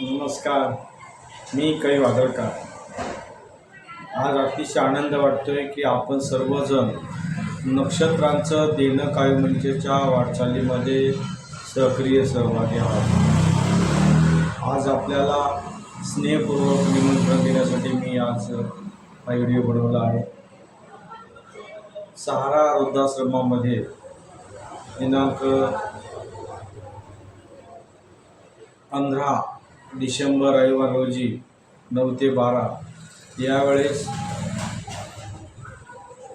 नमस्कार मी कै वादळकर. आज अतिशय आनंद वाटतोय की आपण सर्वजण नक्षत्रांचं देणं म्हणजेच्या वाटचालीमध्ये सक्रिय सहभागी आहात. आज आपल्याला स्नेहपूर्वक निमंत्रण देण्यासाठी मी आज हा व्हिडिओ बनवला आहे. सहारा वृद्धाश्रमामध्ये दिनांक पंधरा डिसेंबर रविवार रोजी नऊ ते बारा यावेळेस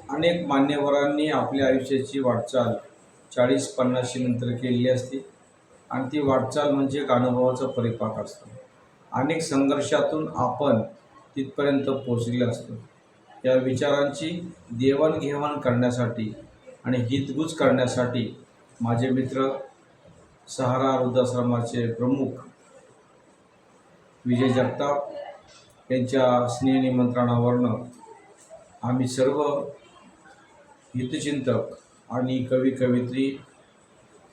अनेक मान्यवरांनी आपल्या आयुष्याची वाटचाल चाळीस पन्नासशी नंतर केलेली असते. आणि ती वाटचाल म्हणजे एक अनुभवाचा परिपाक असतो. अनेक संघर्षातून आपण तिथपर्यंत पोचलेला असतो. या विचारांची देवाणघेवाण करण्यासाठी आणि हितगुज करण्यासाठी माझे मित्र सहारा वृद्धाश्रमाचे प्रमुख विजय जगताप यांच्या स्नेहनिमंत्रणावरनं आम्ही सर्व हितचिंतक आणि कवी कवित्री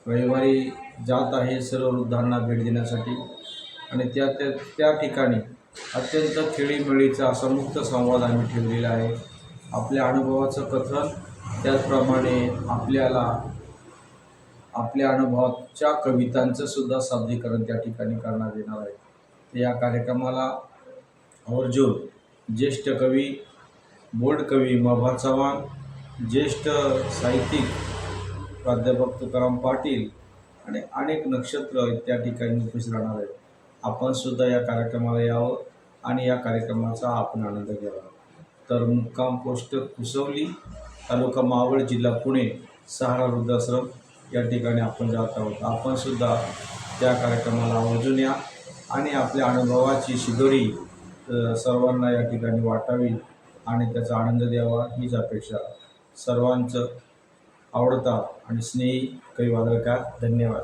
रविवारी जात आहे सर्व वृद्धांना भेट देण्यासाठी. आणि त्या त्या त्या ठिकाणी अत्यंत खेळीमेळीचा असा मुक्त संवाद आम्ही ठेवलेला आहे. आपल्या अनुभवाचं कथन त्याचप्रमाणे आपल्याला आपल्या अनुभवाच्या कवितांचं सुद्धा सादरीकरण त्या ठिकाणी करण्यात येणार आहे. या कार्यक्रमाला आवर्जून ज्येष्ठ कवी बोल्ड कवी मभा चव्हाण ज्येष्ठ साहित्यिक प्राध्यापक तुकाराम पाटील आणि अनेक नक्षत्र त्या ठिकाणी उपस्थित राहणार आहेत. आपण सुद्धा या कार्यक्रमाला यावं आणि या कार्यक्रमाचा आपण आनंद घ्यावा. तर मुक्काम पोस्ट कुसवली तालुका मावळ जिल्हा पुणे सहारा वृद्धाश्रम या ठिकाणी आपण जात आहोत. आपण सुद्धा त्या कार्यक्रमाला आवर्जून या. आणि आपल्या अनुभवाची शिदोरी सर्वांना या ठिकाणी वाटावी आणि त्याचा आनंद द्यावा हीच अपेक्षा सर्वांचं आवडता आणि स्नेही कवी वादळकार धन्यवाद.